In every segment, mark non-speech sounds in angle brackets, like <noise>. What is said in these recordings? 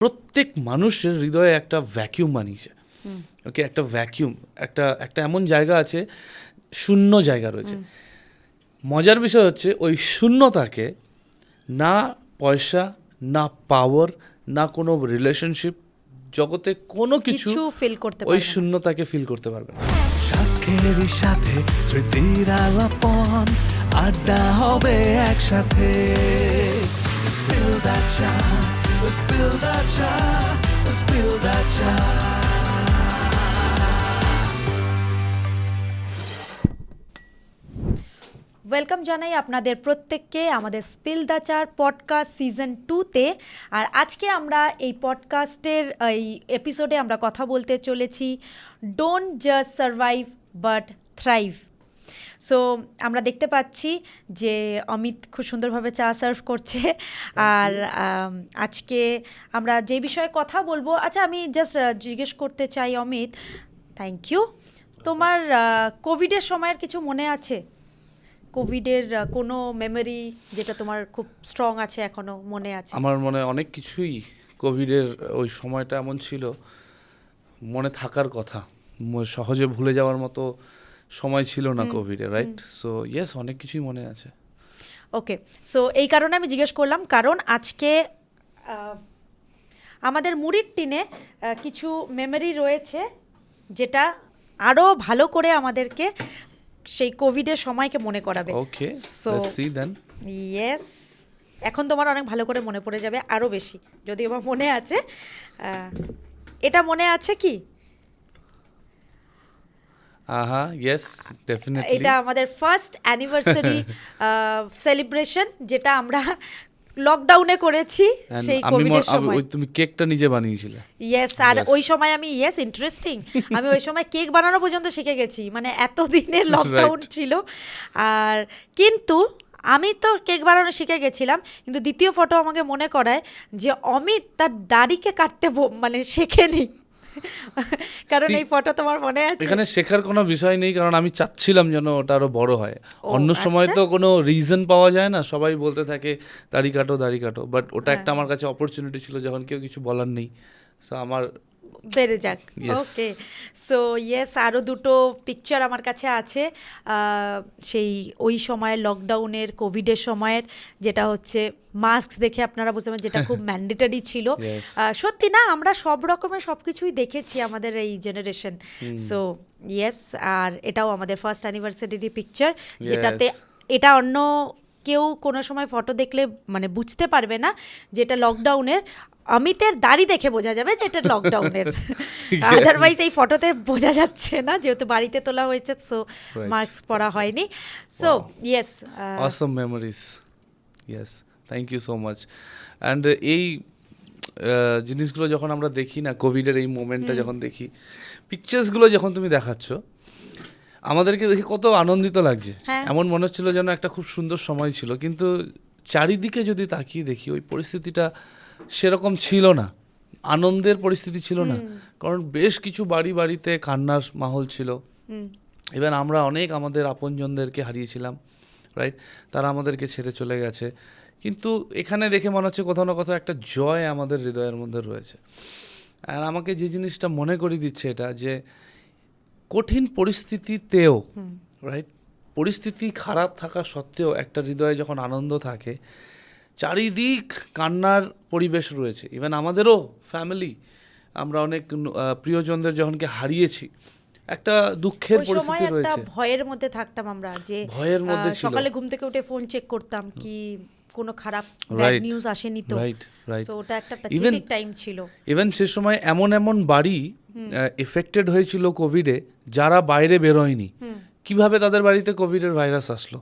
প্রত্যেক মানুষের হৃদয়ে একটা ভ্যাকিউম বানিয়েছে। ওকে একটা ভ্যাকিউম একটা একটা এমন জায়গা আছে শূন্য জায়গা রয়েছে। মজার বিষয় হচ্ছে ওই শূন্যতাকে না পয়সা না পাওয়ার না কোনো রিলেশনশিপ জগতে কোনো কিছু ফিল করতে ওই শূন্যতাকে ফিল করতে পারবে না। সাথের সাথে স্মৃতির আলাপন আড্ডা হবে একসাথে। That chai, spill that welcome জানাই আপনাদের প্রত্যেককে আমাদের spill the chai podcast season টুতে আর আজকে আমরা এই পডকাস্টের এই এপিসোডে আমরা কথা বলতে চলেছি। Don't just survive but thrive so আমরা দেখতে পাচ্ছি যে অমিত খুব সুন্দরভাবে চা সার্ভ করছে। আর আজকে আমরা যে বিষয়ে কথা বলব আচ্ছা আমি জাস্ট জিজ্ঞেস করতে চাই অমিত। থ্যাংক ইউ তোমার কোভিডের সময়ের কিছু মনে আছে? কোভিডের কোনো মেমোরি যেটা তোমার খুব স্ট্রং আছে এখনও মনে আছে? আমার মনে অনেক কিছুই কোভিডের ওই সময়টা এমন ছিল। মনে থাকার কথা। সহজে ভুলে যাওয়ার মতো সময় ছিল না কোভিডে রাইট সো ইয়েস অনেক কিছুই মনে আছে। ওকে সো এই কারণে আমি জিজ্ঞেস করলাম কারণ আজকে আমাদের মুড়ির টিনে কিছু মেমোরি রয়েছে যেটা আরও ভালো করে আমাদেরকে সেই কোভিডের সময়কে মনে করাবে। Okay so see then yes এখন তোমার অনেক ভালো করে মনে পড়ে যাবে আরও বেশি যদি আমার মনে আছে। এটা মনে আছে কি? আহা ইয়েস ডেফিনেটলি এটা আমাদের ফার্স্ট অ্যানিভার্সারি সেলিব্রেশন যেটা আমরা লকডাউনে করেছি সেই কোভিডের সময়। তুমি কেকটা নিজে বানিয়েছিলে। ইয়েস আর ওই সময় আমি ইয়েস ইন্টারেস্টিং আমি ওই সময় কেক বানানো পর্যন্ত শিখে গেছি। মানে এত দিনের লকডাউন ছিল। আর কিন্তু আমি তো কেক বানানো শিখে গেছিলাম কিন্তু দ্বিতীয় ফটো আমাকে মনে করায় যে অমিত তার দাড়িকে কাটতে মানে শেখেনি। <laughs> কারণ এই ফটো তোমার মনে আছে এখানে শেখার কোনো বিষয় নেই কারণ আমি চাচ্ছিলাম যেন ওটা আরও বড় হয় অন্য সময় আচ্ছা। তো কোনো রিজন পাওয়া যায় না সবাই বলতে থাকে দাড়ি কাটো দাড়ি কাটো বাট ওটা হ্যাঁ। একটা আমার কাছে অপরচুনিটি ছিল যখন কেউ কিছু বলার নেই সো আমার বেড়ে যাক। ওকে সো ইয়েস আরও দুটো পিকচার আমার কাছে আছে। সেই ওই সময়ের লকডাউনের কোভিডের সময়ের যেটা হচ্ছে মাস্ক দেখে আপনারা বুঝতে পারেন যেটা খুব <laughs> ম্যান্ডেটারি ছিল। সত্যি না আমরা সব রকমের সব কিছুই দেখেছি আমাদের এই জেনারেশন সো ইয়েস আর এটাও আমাদের ফার্স্ট অ্যানিভার্সারি পিকচার যেটাতে এটা অন্য কেউ কোনো সময় ফটো দেখলে মানে বুঝতে পারবে না যেটা লকডাউনের অমিতের দাড়ি দেখে বোঝা যাবে যে এটা লকডাউনের আদারওয়াইজ <laughs> এই ফটোতে বোঝা যাচ্ছে না যেহেতু বাড়িতে তোলা হয়েছে সো. মাস্ক পরা হয়নি। So yes awesome memories yes thank you so much and এই জিনিসগুলো যখন আমরা দেখি না কোভিডের এই মোমেন্টটা যখন দেখি পিকচার্সগুলো যখন তুমি দেখাচ্ছ আমাদেরকে দেখে কত আনন্দিত লাগছে। হ্যাঁ। এমন মনে হচ্ছিল যেন একটা খুব সুন্দর সময় ছিল কিন্তু চারিদিকে যদি তাকিয়ে দেখি ওই পরিস্থিতিটা সেরকম ছিল না। আনন্দের পরিস্থিতি ছিল না। কারণ বেশ কিছু বাড়ি বাড়িতে কান্নার মাহল ছিল। ইভেন আমরা অনেক আমাদের আপনজনদেরকে হারিয়েছিলাম রাইট তারা আমাদেরকে ছেড়ে চলে গেছে। কিন্তু এখানে দেখে মনে হচ্ছে কোথাও না কোথাও একটা জয় আমাদের হৃদয়ের মধ্যে রয়েছে। আর আমাকে যে জিনিসটা মনে করিয়ে দিচ্ছে এটা যে কঠিন পরিস্থিতিতেও রাইট পরিস্থিতি খারাপ থাকা সত্ত্বেও একটা হৃদয়ে যখন আনন্দ থাকে চারিদিক কান্নার পরিবেশ রয়েছে। ইভেন আমাদেরও ফ্যামিলি আমরা অনেক প্রিয়জনদের যখনকে হারিয়েছি একটা দুঃখের পরিস্থিতি রয়েছে। ভয়ের মধ্যে থাকতাম আমরা যে ভয়ের মধ্যে ছিল। সকালে ঘুম থেকে উঠে ফোন চেক করতাম কি কোনো খারাপ Right. নিউজ আসেনি তো। Right right. সো ওটা একটা প্যাথেটিক টাইম ছিল। ইভেন সে সময় এমন এমন বাড়ি এফেক্টেড হয়েছিল কোভিডে যারা বাইরে বেরোয়নি কীভাবে তাদের বাড়িতে কোভিডের ভাইরাস আসলো?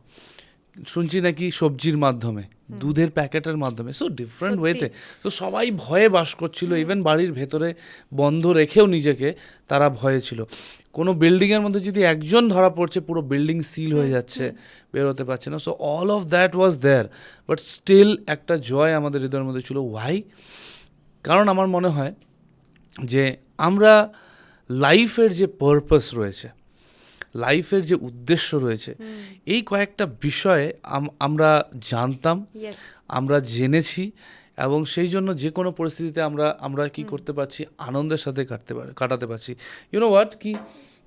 শুনছি নাকি সবজির মাধ্যমে। দুধের প্যাকেটের মাধ্যমে। সো ডিফারেন্ট ওয়েতে তো সবাই ভয়ে বাস করছিল। ইভেন বাড়ির ভেতরে বন্ধ রেখেও নিজেকে তারা ভয়ে ছিল। কোনো বিল্ডিংয়ের মধ্যে যদি একজন ধরা পড়ছে পুরো বিল্ডিং সিল হয়ে যাচ্ছে বেরোতে পারছে না। So all of that was there but still একটা জয় আমাদের হৃদয়ের মধ্যে ছিল। ওয়াই কারণ আমার মনে হয় যে আমরা লাইফের যে পারপাস রয়েছে লাইফের যে উদ্দেশ্য রয়েছে এই কয়েকটা বিষয়ে আমরা জানতাম আমরা জেনেছি এবং সেই জন্য যে কোনো পরিস্থিতিতে আমরা আমরা কি করতে পারছি আনন্দের সাথে কাটতে পারি কাটাতে পারছি। ইউনো হোয়াট কি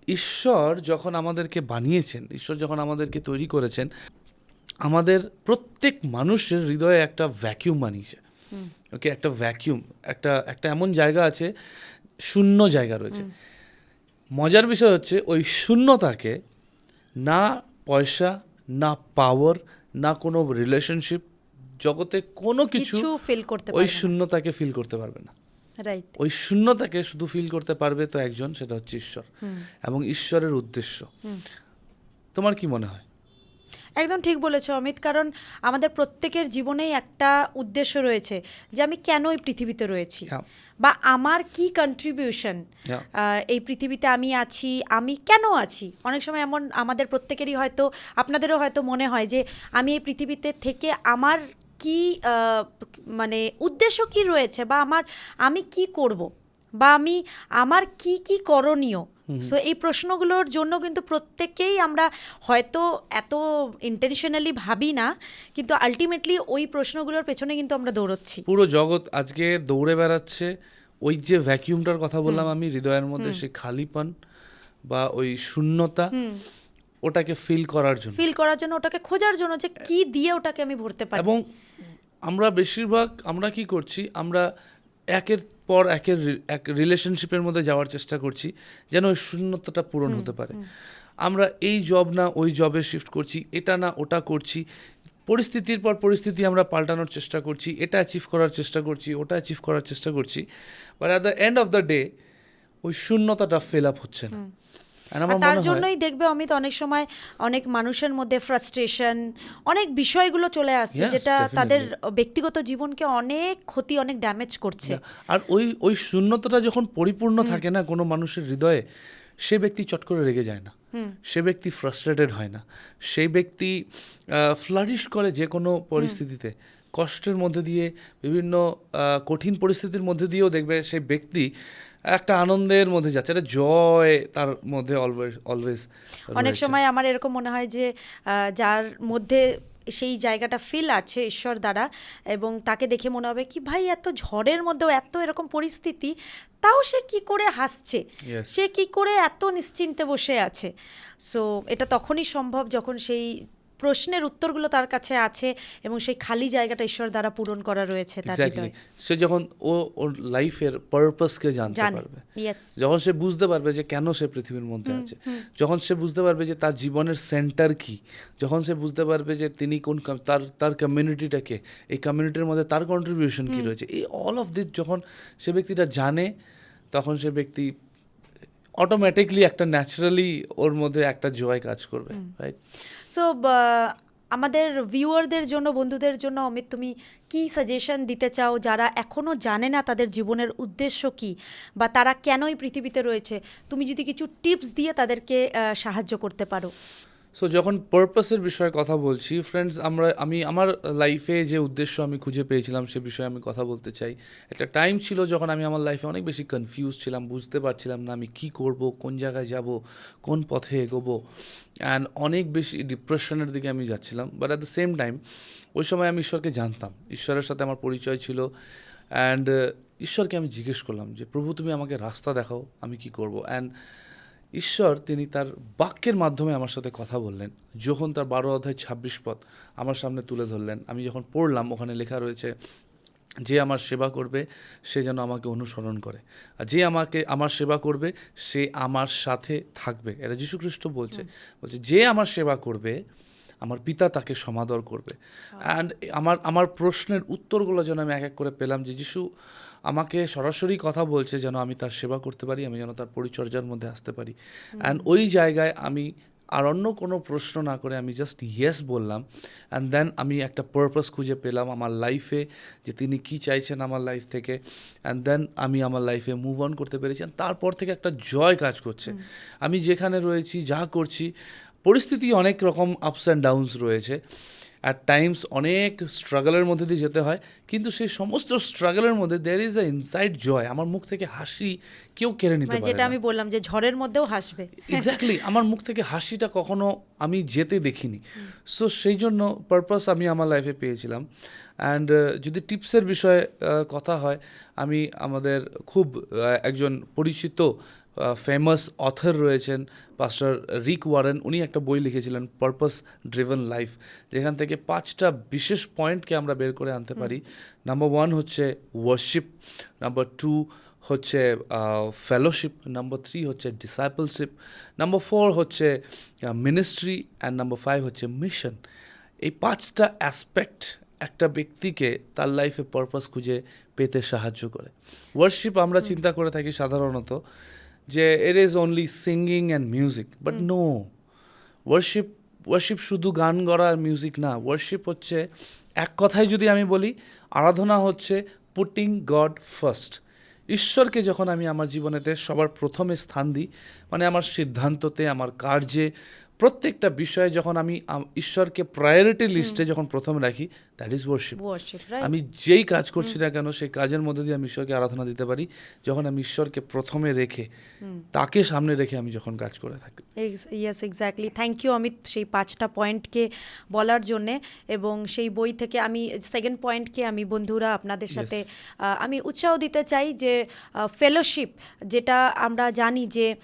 ঈশ্বর যখন আমাদেরকে বানিয়েছেন ঈশ্বর যখন আমাদেরকে তৈরি করেছেন আমাদের প্রত্যেক মানুষের হৃদয়ে একটা ভ্যাকিউম বানিয়েছে। ওকে একটা ভ্যাকিউম একটা একটা এমন জায়গা আছে শূন্য জায়গা রয়েছে। মজার বিষয় হচ্ছে ওই শূন্যতাকে না পয়সা না পাওয়ার না কোনো রিলেশনশিপ জগতে কোনো কিছু ফিল করতে ওই শূন্যতাকে ফিল করতে পারবে না। রাইট ওই শূন্যতাকে শুধু ফিল করতে পারবে তো একজন সেটা হচ্ছে ঈশ্বর এবং ঈশ্বরের উদ্দেশ্য। তোমার কি মনে হয়? একদম ঠিক বলেছ অমিত কারণ আমাদের প্রত্যেকের জীবনেই একটা উদ্দেশ্য রয়েছে যে আমি কেন এই পৃথিবীতে রয়েছি। বা আমার কি কন্ট্রিবিউশন এই পৃথিবীতে আমি আছি আমি কেন আছি? অনেক সময় এমন আমাদের প্রত্যেকেরই হয়তো আপনাদেরও হয়তো মনে হয় যে আমি এই পৃথিবীতে থেকে আমার কি মানে উদ্দেশ্য কি রয়েছে? বা আমার আমি কি করব? বা আমি আমার কি কি করণীয়? সো এই প্রশ্নগুলোর জন্য কিন্তু প্রত্যেকেই আমরা হয়তো এত ইন্টেনশনালি ভাবি না কিন্তু আলটিমেটলি ওই প্রশ্নগুলোর পেছনে কিন্তু আমরা দৌড়চ্ছি। পুরো জগৎ আজকে দৌড়ে বেড়াচ্ছে ওই যে ভ্যাকিউমটার কথা বললাম আমি হৃদয়ের মধ্যে সেই খালিপন বা ওই শূন্যতা ওটাকে ফিল করার জন্য। ফিল করার জন্য ওটাকে খোঁজার জন্য যে কি দিয়ে ওটাকে আমি ভরতে পারি। এবং আমরা বেশিরভাগ আমরা কি করছি আমরা একের পর একের এক রিলেশনশিপের মধ্যে যাওয়ার চেষ্টা করছি যেন ওই শূন্যতাটা পূরণ হতে পারে। আমরা এই জব না ওই জবে শিফট করছি এটা না ওটা করছি পরিস্থিতির পর পরিস্থিতি আমরা পাল্টানোর চেষ্টা করছি এটা অ্যাচিভ করার চেষ্টা করছি ওটা অ্যাচিভ করার চেষ্টা করছি but at the end of the day ওই শূন্যতাটা ফেল আপ হচ্ছে না। তার জন্যই দেখবে অমিত অনেক সময় অনেক মানুষের মধ্যে ফ্রাস্ট্রেশন অনেক বিষয়গুলো চলে আসছে যেটা তাদের ব্যক্তিগত জীবনকে অনেক ক্ষতি অনেক ড্যামেজ করছে। আর ওই ওই শূন্যতাটা যখন পরিপূর্ণ থাকে না কোনো মানুষের হৃদয়ে সে ব্যক্তি চট করে রেগে যায় না। সে ব্যক্তি ফ্রাস্ট্রেটেড হয় না। সেই ব্যক্তি ফ্লারিশ করে যে কোনো পরিস্থিতিতে। কষ্টের মধ্যে দিয়ে বিভিন্ন কঠিন পরিস্থিতির মধ্যে দিয়েও দেখবে সেই ব্যক্তি একটা আনন্দের মধ্যে যাচ্ছে একটা জয় তার মধ্যে অলওয়েজ অলওয়েজ অনেক সময় আমার এরকম মনে হয় যে যার মধ্যে সেই জায়গাটা ফিল আছে ঈশ্বর দ্বারা এবং তাকে দেখে মনে হবে কি ভাই এত ঝড়ের মধ্যেও এত এরকম পরিস্থিতি তাও সে কি করে হাসছে? সে কি করে এত নিশ্চিন্তে বসে আছে? সো এটা তখনই সম্ভব যখন সেই প্রশ্নের উত্তরগুলো তার কাছে আছে এবং সেই খালি জায়গাটা ঈশ্বর দ্বারা পূরণ করা রয়েছে তার হৃদয়ে। সে যখন ও ওর লাইফের পারপাসকে জানতে পারবে। যখন সে বুঝতে পারবে যে কেন সে পৃথিবীর মধ্যে আছে যখন সে বুঝতে পারবে যে তার জীবনের সেন্টার কি যখন সে বুঝতে পারবে যে তিনি কোন তার তার কমিউনিটিটাকে এই কমিউনিটির মধ্যে তার কন্ট্রিবিউশন কি রয়েছে এই অল অফ দিস যখন সে ব্যক্তিটা জানে তখন সে ব্যক্তি অটোমেটিকলি একটা ন্যাচারালি ওর মধ্যে একটা জয় কাজ করবে রাইট সো আমাদের ভিউয়ারদের জন্য বন্ধুদের জন্য অমিত তুমি কি সাজেশন দিতে চাও? যারা এখনও জানে না তাদের জীবনের উদ্দেশ্য কি? বা তারা কেনই পৃথিবীতে রয়েছে? তুমি যদি কিছু টিপস দিয়ে তাদেরকে সাহায্য করতে পারো। সো যখন পারপাসের বিষয়ে কথা বলছি ফ্রেন্ডস আমরা, আমি, আমার লাইফে যে উদ্দেশ্য আমি খুঁজে পেয়েছিলাম, সে বিষয়ে আমি কথা বলতে চাই। একটা টাইম ছিল যখন আমি আমার লাইফে অনেক বেশি কনফিউজ ছিলাম, বুঝতে পারছিলাম না আমি কি করব, কোন জায়গায় যাব, কোন পথে এগোবো। অ্যান্ড অনেক বেশি ডিপ্রেশনের দিকে আমি যাচ্ছিলাম। But at the same time ওই সময় আমি ঈশ্বরকে জানতাম। ঈশ্বরের সাথে আমার পরিচয় ছিল। অ্যান্ড ঈশ্বরকে আমি জিজ্ঞেস করলাম যে, প্রভু, তুমি আমাকে রাস্তা দেখাও, আমি কি করব? অ্যান্ড ঈশ্বর তিনি তার বাক্যের মাধ্যমে আমার সাথে কথা বললেন। যখন তার বারো অধ্যায় ছাব্বিশ পথ আমার সামনে তুলে ধরলেন আমি যখন পড়লাম ওখানে লেখা রয়েছে যে আমার সেবা করবে সে যেন আমাকে অনুসরণ করে। আর যে আমাকে আমার সেবা করবে সে আমার সাথে থাকবে। এটা যীশু খ্রিস্ট বলছে বলছে যে আমার সেবা করবে আমার পিতা তাকে সমাদর করবে। অ্যান্ড আমার আমার প্রশ্নের উত্তরগুলো যেন আমি এক এক করে পেলাম যে যিশু আমাকে সরাসরি কথা বলছে যেন আমি তার সেবা করতে পারি আমি যেন তার পরিচর্যার মধ্যে আসতে পারি। অ্যান্ড ওই জায়গায় আমি আর অন্য কোনো প্রশ্ন না করে আমি জাস্ট ইয়েস বললাম। অ্যান্ড দেন আমি একটা পারপাস খুঁজে পেলাম আমার লাইফে যে তিনি কি চাইছেন আমার লাইফ থেকে। অ্যান্ড দেন আমি আমার লাইফে মুভ অন করতে পেরেছি। তারপর থেকে একটা জয় কাজ করছে। আমি যেখানে রয়েছি যা করছি পরিস্থিতি অনেক রকম আপস অ্যান্ড ডাউনস রয়েছে। অ্যাট টাইমস অনেক স্ট্রাগলের মধ্যে দিয়ে যেতে হয় কিন্তু সেই সমস্ত স্ট্রাগলের মধ্যে দের ইজ আ ইনসাইড জয় আমার মুখ থেকে হাসি কেউ কেড়ে নিতে মানে পারে যেটা আমি বললাম যে ঝড়ের মধ্যেও হাসবে। এক্স্যাক্টলি আমার মুখ থেকে হাসিটা কখনো আমি যেতে দেখিনি। সো সেই জন্য পারপাস আমি আমার লাইফে পেয়েছিলাম। অ্যান্ড যদি টিপসের বিষয়ে কথা হয় আমি আমাদের খুব একজন পরিচিত ফেমাস অথর রয়েছেন পাস্টার রিক ওয়ারেন উনি একটা বই লিখেছিলেন পারপাস ড্রিভেন লাইফ যেখান থেকে পাঁচটা বিশেষ পয়েন্টকে আমরা বের করে আনতে পারি। নাম্বার ওয়ান হচ্ছে ওয়ার্শিপ নাম্বার টু হচ্ছে ফেলোশিপ নাম্বার থ্রি হচ্ছে ডিসাইপলশিপ নাম্বার ফোর হচ্ছে মিনিস্ট্রি অ্যান্ড নাম্বার ফাইভ হচ্ছে মিশন এই পাঁচটা অ্যাসপেক্ট একটা ব্যক্তিকে তার লাইফে পারপাস খুঁজে পেতে সাহায্য করে। ওয়ার্শিপ আমরা চিন্তা করে থাকি সাধারণত। যে it is only singing and music but no worship worship শুধু গান গড়া আর মিউজিক না। ওয়ার্শিপ হচ্ছে এক কথায় যদি আমি বলি আরাধনা হচ্ছে পুটিং গড ফার্স্ট ঈশ্বরকে যখন আমি আমার জীবনেতে সবার প্রথমে স্থান দিই মানে আমার সিদ্ধান্ততে আমার কার্যে প্রত্যেকটা বিষয়ে যখন আমি ঈশ্বরকে প্রায়োরিটি লিস্টে যখন প্রথমে রাখি দ্যাট ইজ ওয়ার্শিপ আমি যেই কাজ করছি না কেন সেই কাজের মধ্যে দিয়ে আমি ঈশ্বরকে আরাধনা দিতে পারি। যখন আমি ঈশ্বরকে প্রথমে রেখে তাকে সামনে রেখে আমি যখন কাজ করে থাকি। Yes exactly thank you Amit সেই পাঁচটা পয়েন্টকে বলার জন্যে। এবং সেই বই থেকে আমি সেকেন্ড পয়েন্টকে আমি বন্ধুরা আপনাদের সাথে আমি উৎসাহ দিতে চাই যে ফেলোশিপ যেটা আমরা জানি যে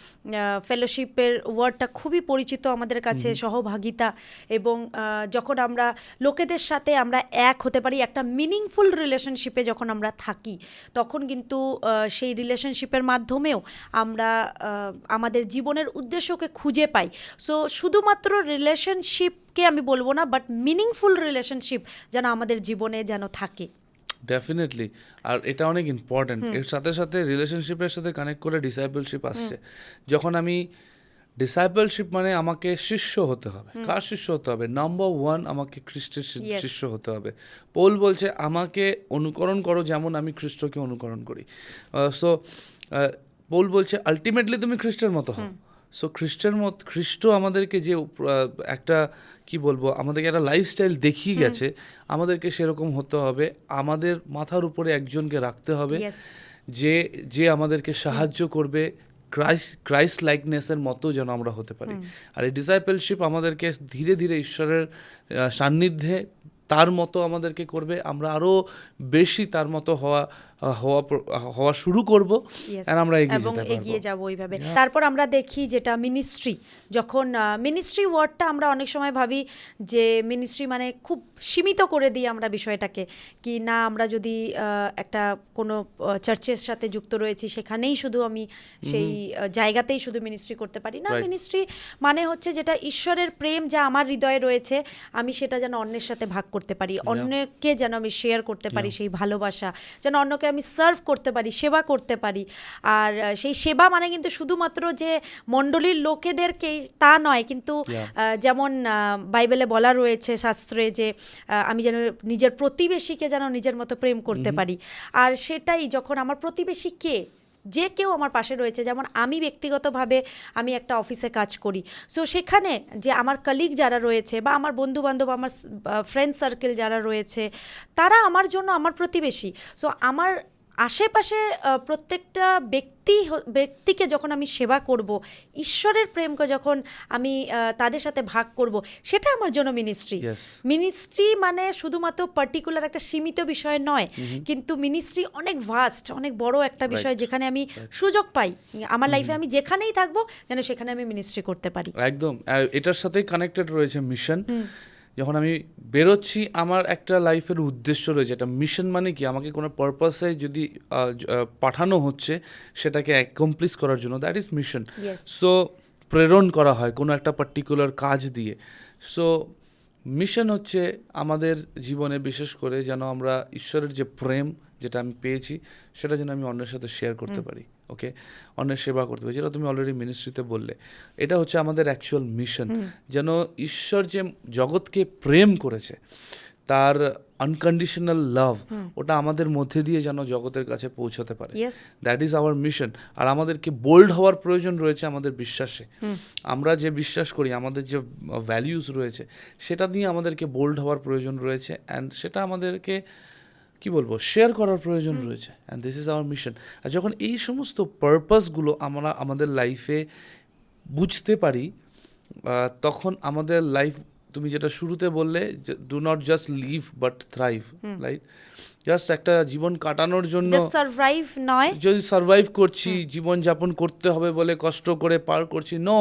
ফেলোশিপের ওয়ার্ডটা খুবই পরিচিত আমাদের কাছে সহভাগিতা এবং যখন আমরা লোকেদের সাথে আমরা এক হতে পারি একটা মিনিংফুল রিলেশনশিপে যখন আমরা থাকি তখন কিন্তু সেই রিলেশনশিপের মাধ্যমেও আমরা আমাদের জীবনের উদ্দেশ্যকে খুঁজে পাই। সো শুধুমাত্র রিলেশনশিপকে আমি বলব না বাট মিনিংফুল রিলেশনশিপ যেন আমাদের জীবনে যেন থাকে। ডেফিনেটলি আর এটা অনেক ইম্পর্ট্যান্ট এর সাথে সাথে রিলেশনশিপের সাথে কানেক্ট করে ডিসাইপলশিপ আসছে। যখন আমি ডিসাইপলশিপ মানে আমাকে শিষ্য হতে হবে। কার শিষ্য হতে হবে? নাম্বার ওয়ান আমাকে খ্রিস্টের শিষ্য হতে হবে। পৌল বলছে আমাকে অনুকরণ করো যেমন আমি খ্রিস্টকে অনুকরণ করি। সো পৌল বলছে আলটিমেটলি তুমি খ্রিস্টের মতো হও। সো খ্রিস্টের মত খ্রিস্ট আমাদেরকে যে একটা কি বলব আমাদেরকে একটা লাইফস্টাইল দেখিয়ে গেছে আমাদেরকে সেরকম হতে হবে। আমাদের মাথার উপরে একজনকে রাখতে হবে যে যে আমাদেরকে সাহায্য করবে। ক্রাইস্ট ক্রাইস্ট লাইকনেসের মতো যেন আমরা হতে পারি। আর এই ডিসাইপেলশিপ আমাদেরকে ধীরে ধীরে ঈশ্বরের সান্নিধ্যে তার মতো আমাদেরকে করবে। আমরা আরও বেশি তার মতো হওয়া হওয়া হওয়া শুরু করব আর আমরা এগিয়ে এবং এগিয়ে যাব ওইভাবে। তারপর আমরা দেখি যেটা মিনিস্ট্রি যখন মিনিস্ট্রি ওয়ার্ডটা আমরা অনেক সময় ভাবি যে মিনিস্ট্রি মানে খুব সীমিত করে দিই আমরা বিষয়টাকে। কি না আমরা যদি একটা কোনো চার্চের সাথে যুক্ত রয়েছি সেখানেই শুধু আমি সেই জায়গাতেই শুধু মিনিস্ট্রি করতে পারি। না মিনিস্ট্রি মানে হচ্ছে যেটা ঈশ্বরের প্রেম যা আমার হৃদয়ে রয়েছে আমি সেটা যেন অন্যের সাথে ভাগ করতে পারি। অন্যকে যেন আমি শেয়ার করতে পারি সেই ভালোবাসা। যেন অন্যকে আমি সার্ভ করতে পারি সেবা করতে পারি। আর সেই সেবা মানে কিন্তু শুধুমাত্র যে মণ্ডলীর লোকেদেরকেই তা নয় কিন্তু যেমন বাইবেলে বলা রয়েছে শাস্ত্রে যে আমি যেন নিজের প্রতিবেশীকে যেন নিজের মতো প্রেম করতে পারি। আর সেটাই যখন আমার প্রতিবেশী কে যে কেউ আমার পাশে রয়েছে, যেমন আমি ব্যক্তিগতভাবে আমি একটা অফিসে কাজ করি। সো সেখানে যে আমার কলিগ যারা রয়েছে বা আমার বন্ধু বান্ধব আমার ফ্রেন্ড সার্কেল যারা রয়েছে, তারা আমার জন্য আমার প্রতিবেশী। সো আমার আশেপাশে প্রত্যেকটা ব্যক্তি ব্যক্তিকে যখন আমি সেবা করব ঈশ্বরের প্রেমকে যখন আমি তাদের সাথে ভাগ করব সেটা আমার জন্য মিনিস্ট্রি মিনিস্ট্রি মানে শুধুমাত্র পার্টিকুলার একটা সীমিত বিষয় নয় কিন্তু মিনিস্ট্রি অনেক ভাস্ট অনেক বড় একটা বিষয় যেখানে আমি সুযোগ পাই। আমার লাইফে আমি যেখানেই থাকব যেন সেখানে আমি মিনিস্ট্রি করতে পারি। একদম। এটার সাথেই কানেক্টেড রয়েছে মিশন যখন আমি বেরোচ্ছি আমার একটা লাইফের উদ্দেশ্য রয়েছে একটা মিশন মানে কি? আমাকে কোনো পারপাসে যদি পাঠানো হচ্ছে সেটাকে অ্যাকমপ্লিশ করার জন্য দ্যাট ইজ মিশন সো প্রেরণ করা হয় কোনো একটা পার্টিকুলার কাজ দিয়ে। সো মিশন হচ্ছে আমাদের জীবনে বিশেষ করে যেন আমরা ঈশ্বরের যে প্রেম যেটা আমি পেয়েছি সেটা যেন আমি অন্যের সাথে শেয়ার করতে পারি। ওকে? অন্যের সেবা করতে পারি যেটা তুমি অলরেডি মিনিস্ট্রিতে বললে। এটা হচ্ছে আমাদের অ্যাকচুয়াল মিশন যেন ঈশ্বর যে জগৎকে প্রেম করেছে তার আনকন্ডিশনাল লাভ ওটা আমাদের মধ্যে দিয়ে যেন জগতের কাছে পৌঁছাতে পারে। দ্যাট ইজ আওয়ার মিশন আর আমাদেরকে বোল্ড হওয়ার প্রয়োজন রয়েছে আমাদের বিশ্বাসে। আমরা যে বিশ্বাস করি আমাদের যে ভ্যালিউস রয়েছে সেটা নিয়ে আমাদেরকে বোল্ড হওয়ার প্রয়োজন রয়েছে। অ্যান্ড সেটা আমাদেরকে কি বলব শেয়ার করার প্রয়োজন রয়েছে। And this is our mission আর যখন এই সমস্ত পারপাসগুলো আমরা আমাদের লাইফে বুঝতে পারি তখন আমাদের লাইফ তুমি যেটা শুরুতে বললে do not just live but thrive right just একটা জীবন কাটানোর জন্য জাস্ট সার্ভাইভ নয়। যদি সার্ভাইভ করছি জীবন যাপন করতে হবে বলে কষ্ট করে পার করছি নো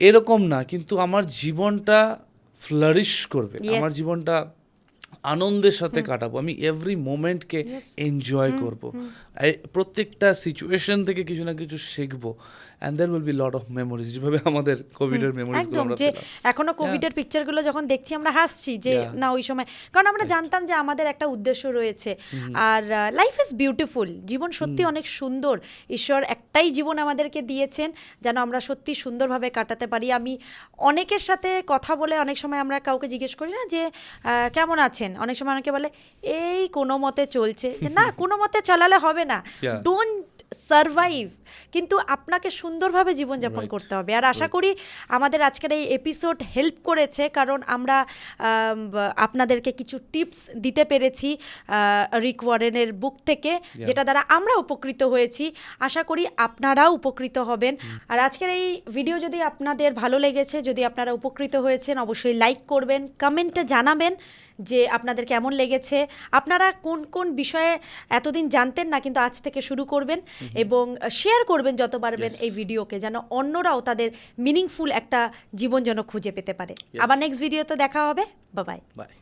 এরকম না। কিন্তু আমার জীবনটা ফ্লারিশ করবে। আমার জীবনটা আনন্দের সাথে কাটাবো। আমি এভরি মোমেন্টকে এনজয় করব। প্রত্যেকটা সিচুয়েশন থেকে কিছু না কিছু শিখব। And there will be lot of memories যেভাবে আমাদের কোভিডের মেমোরিজগুলো একদম যে এখনও কোভিডের পিকচারগুলো যখন দেখছি আমরা হাসছি যে না ওই সময়। কারণ আমরা জানতাম যে আমাদের একটা উদ্দেশ্য রয়েছে। আর লাইফ ইজ বিউটিফুল জীবন সত্যি অনেক সুন্দর। ঈশ্বর একটাই জীবন আমাদেরকে দিয়েছেন যেন আমরা সত্যি সুন্দরভাবে কাটাতে পারি। আমি অনেকের সাথে কথা বলে অনেক সময় আমরা কাউকে জিজ্ঞেস করি না যে কেমন আছেন? অনেক সময় অনেকে বলে এই কোনো মতে চলছে। না <laughs> কোনো মতে চালালে হবে না. ডোন্ট সার্ভাইভ কিন্তু আপনাকে সুন্দরভাবে জীবনযাপন করতে হবে। আর আশা করি আমাদের আজকের এই এপিসোড হেল্প করেছে কারণ আমরা আপনাদেরকে কিছু টিপস দিতে পেরেছি রিক ওয়ারেনের বুক থেকে যেটা দ্বারা আমরা উপকৃত হয়েছি। আশা করি আপনারাও উপকৃত হবেন। আর আজকের এই ভিডিও যদি আপনাদের ভালো লেগেছে যদি আপনারা উপকৃত হয়েছেন অবশ্যই লাইক করবেন কমেন্টে জানাবেন। যে আপনাদের কেমন লেগেছে আপনারা কোন কোন বিষয়ে এতদিন জানতেন না কিন্তু আজ থেকে শুরু করবেন এবং শেয়ার করবেন যত পারবেন এই ভিডিওকে যেন অন্যরাও তাদের মিনিংফুল একটা জীবন যেন খুঁজে পেতে পারে। আবার নেক্সট ভিডিওতে দেখা হবে। বাবাই বাই